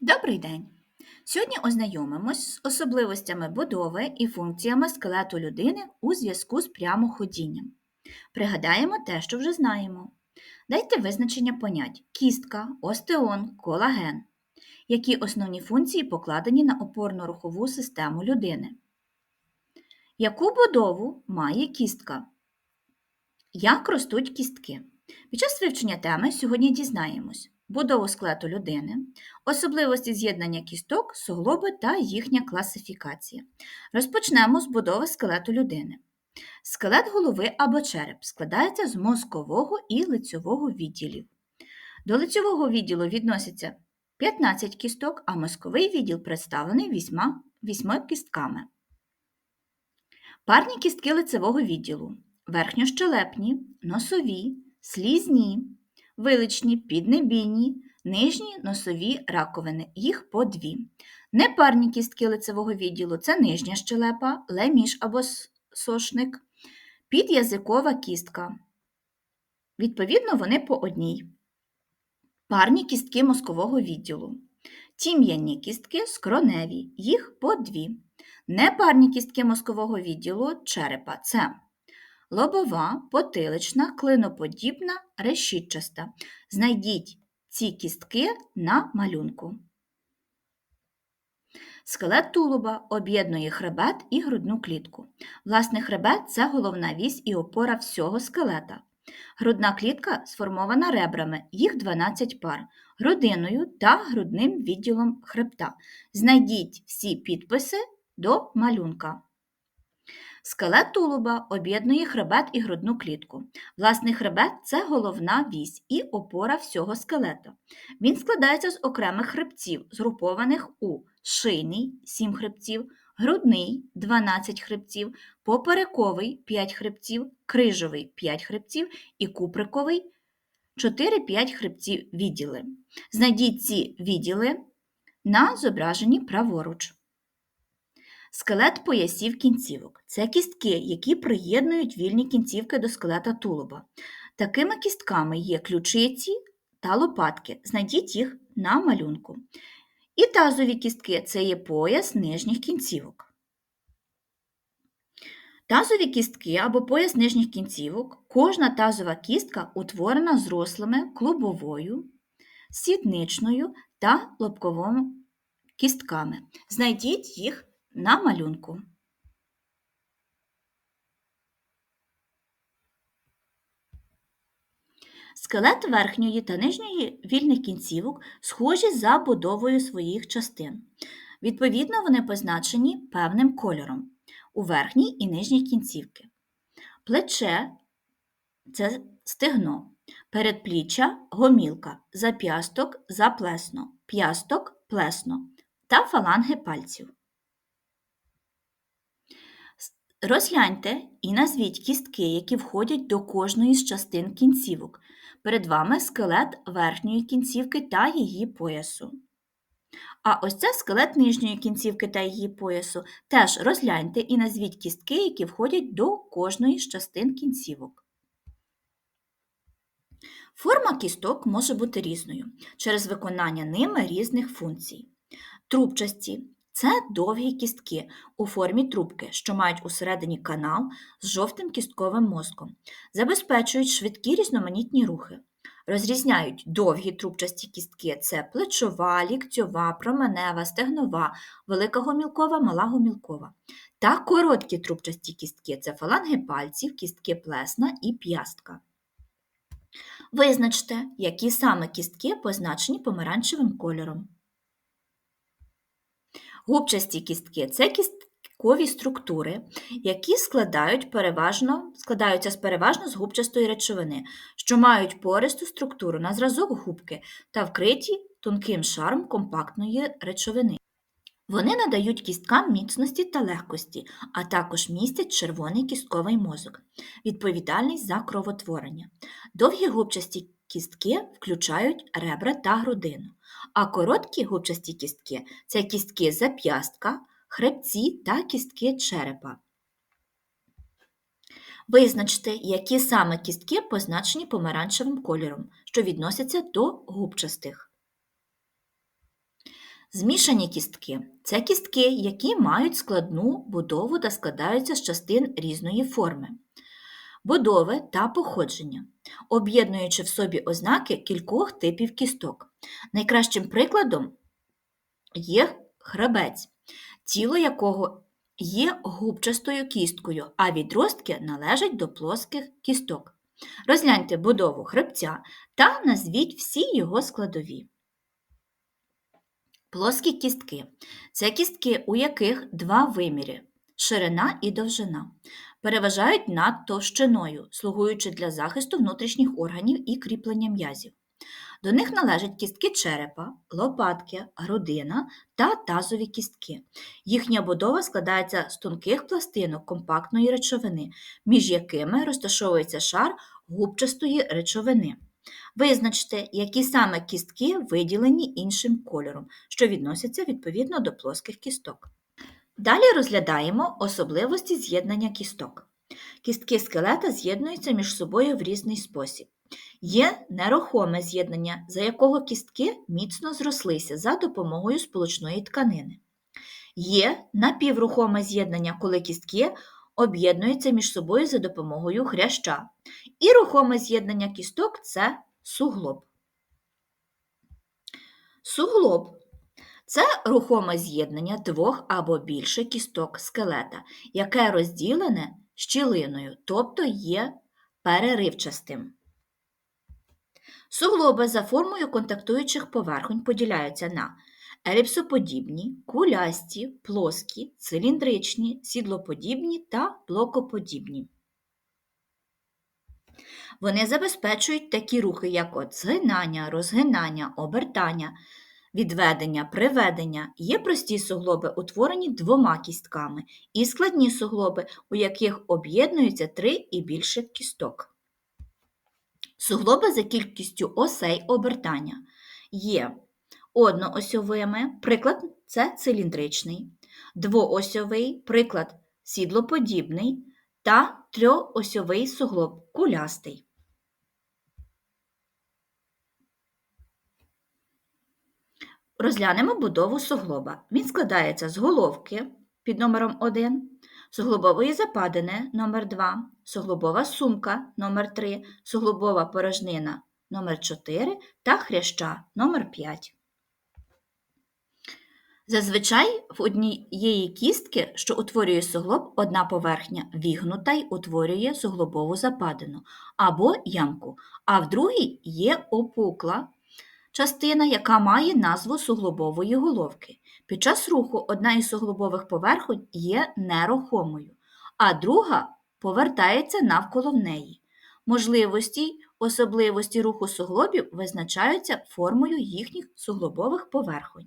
Добрий день! Сьогодні ознайомимось з особливостями будови і функціями скелету людини у зв'язку з прямоходінням. Пригадаємо те, що вже знаємо. Дайте визначення понять кістка, остеон, колаген. Які основні функції покладені на опорно-рухову систему людини? Яку будову має кістка? Як ростуть кістки? Під час вивчення теми сьогодні дізнаємось будову скелету людини, особливості з'єднання кісток, суглоби та їхня класифікація. Розпочнемо з будови скелету людини. Скелет голови або череп складається з мозкового і лицьового відділів. До лицьового відділу відносяться 15 кісток, а мозковий відділ представлений 8, 8 кістками. Парні кістки лицевого відділу верхньощелепні, носові, слізні, виличні, піднебійні, нижні носові раковини, їх по дві. Непарні кістки лицевого відділу це нижня щелепа, леміш або сошник, під'язикова кістка. Відповідно, вони по одній. Парні кістки мозкового відділу. Тім'яні кістки скроневі, їх по дві. Непарні кістки мозкового відділу черепа це лобова, потилична, клиноподібна, решітчаста. Знайдіть ці кістки на малюнку. Скелет тулуба об'єднує хребет і грудну клітку. Власне, хребет це головна вісь і опора всього скелета. Грудна клітка сформована ребрами, їх 12 пар, грудиною та грудним відділом хребта. Знайдіть всі підписи до малюнка. Скелет тулуба об'єднує хребет і грудну клітку. Власний хребет це головна вісь і опора всього скелета. Він складається з окремих хребців, згрупованих у шийний 7 хребців, грудний 12 хребців, поперековий 5 хребців, крижовий 5 хребців і куприковий 4-5 хребців відділи. Знайдіть ці відділи на зображенні праворуч. Скелет поясів кінцівок це кістки, які приєднують вільні кінцівки до скелета тулуба. Такими кістками є ключиці та лопатки. Знайдіть їх на малюнку. І тазові кістки це є пояс нижніх кінцівок. Тазові кістки або пояс нижніх кінцівок. Кожна тазова кістка утворена зрослими клубовою, сідничною та лобковими кістками. Знайдіть їх на малюнку. Скелет верхньої та нижньої вільних кінцівок схожі за будовою своїх частин. Відповідно, вони позначені певним кольором у верхній і нижній кінцівки. Плече це стегно, передпліччя гомілка, зап'ясток заплесно, п'ясток плесно та фаланги пальців. Розгляньте і назвіть кістки, які входять до кожної з частин кінцівок. Перед вами скелет верхньої кінцівки та її поясу. А ось це скелет нижньої кінцівки та її поясу. Теж розгляньте і назвіть кістки, які входять до кожної з частин кінцівок. Форма кісток може бути різною через виконання ними різних функцій. Трубчасті це довгі кістки у формі трубки, що мають усередині канал з жовтим кістковим мозком, забезпечують швидкі різноманітні рухи. Розрізняють довгі трубчасті кістки це плечова, ліктьова, променева, стегнова, велика гомілкова, мала гомілкова. Та короткі трубчасті кістки це фаланги пальців, кістки плесна і п'ястка. Визначте, які саме кістки позначені помаранчевим кольором. Губчасті кістки це кісткові структури, які складають переважно, складаються з переважно з губчастої речовини, що мають пористу структуру на зразок губки та вкриті тонким шаром компактної речовини. Вони надають кісткам міцності та легкості, а також містять червоний кістковий мозок, відповідальний за кровотворення. Довгі губчасті кістки включають ребра та грудину, а короткі губчасті кістки це кістки зап'ястка, хребці та кістки черепа. Визначте, які саме кістки позначені помаранчевим кольором, що відносяться до губчастих. Змішані кістки це кістки, які мають складну будову та складаються з частин різної форми, будови та походження, об'єднуючи в собі ознаки кількох типів кісток. Найкращим прикладом є хребець, тіло якого є губчастою кісткою, а відростки належать до плоских кісток. Розгляньте будову хребця та назвіть всі його складові. Плоскі кістки це кістки, у яких два виміри ширина і довжина, переважають над товщиною, слугуючи для захисту внутрішніх органів і кріплення м'язів. До них належать кістки черепа, лопатки, грудина та тазові кістки. Їхня будова складається з тонких пластинок компактної речовини, між якими розташовується шар губчастої речовини. Визначте, які саме кістки виділені іншим кольором, що відносяться відповідно до плоских кісток. Далі розглядаємо особливості з'єднання кісток. Кістки скелета з'єднуються між собою в різний спосіб. Є нерухоме з'єднання, за якого кістки міцно зрослися за допомогою сполучної тканини. Є напіврухоме з'єднання, коли кістки об'єднуються між собою за допомогою хряща. І рухоме з'єднання кісток це суглоб. Суглоб це рухоме з'єднання двох або більше кісток скелета, яке розділене щілиною, тобто є переривчастим. Суглоби за формою контактуючих поверхонь поділяються на еліпсоподібні, кулясті, плоскі, циліндричні, сідлоподібні та блокоподібні. Вони забезпечують такі рухи, як от згинання, розгинання, обертання, відведення, приведення. Є прості суглоби, утворені двома кістками, і складні суглоби, у яких об'єднуються три і більше кісток. Суглоби за кількістю осей обертання є одноосьовими, приклад це циліндричний, двоосьовий, приклад сідлоподібний та трьохосьовий суглоб кулястий. Розглянемо будову суглоба. Він складається з головки під номером 1, суглобової западини номер 2 суглобова сумка номер 3 суглобова порожнина номер 4 та хряща номер 5 Зазвичай в однієї кістки, що утворює суглоб, одна поверхня вігнута й утворює суглобову западину або ямку, а в другій є опукла частина, яка має назву суглобової головки. Під час руху одна із суглобових поверхонь є нерухомою, а друга повертається навколо неї. Можливості особливості руху суглобів визначаються формою їхніх суглобових поверхонь.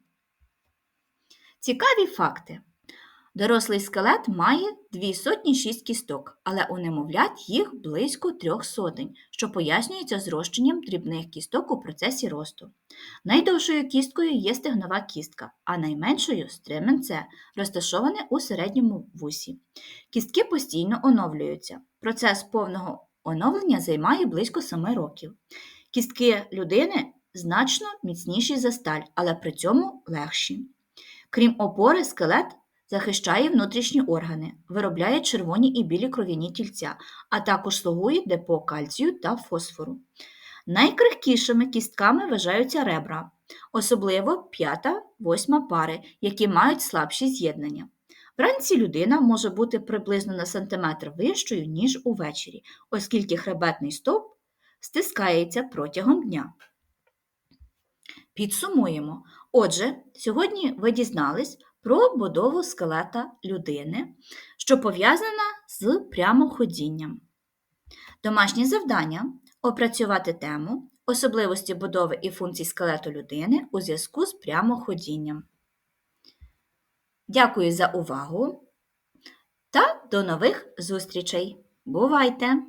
Цікаві факти. Дорослий скелет має 206 кісток, але у немовлят їх близько трьох сотень, що пояснюється зрощенням дрібних кісток у процесі росту. Найдовшою кісткою є стегнова кістка, а найменшою стременце, розташоване у середньому вусі. Кістки постійно оновлюються. Процес повного оновлення займає близько 7 років. Кістки людини значно міцніші за сталь, але при цьому легші. Крім опори, скелет захищає внутрішні органи, виробляє червоні і білі кров'яні тільця, а також слугує депо кальцію та фосфору. Найкрихкішими кістками вважаються ребра, особливо п'ята-восьма пари, які мають слабші з'єднання. Вранці людина може бути приблизно на сантиметр вищою, ніж увечері, оскільки хребетний стовп стискається протягом дня. Підсумуємо. Отже, сьогодні ви дізнались про будову скелета людини, що пов'язана з прямоходінням. Домашнє завдання опрацювати тему особливості будови і функцій скелету людини у зв'язку з прямоходінням. Дякую за увагу та до нових зустрічей! Бувайте!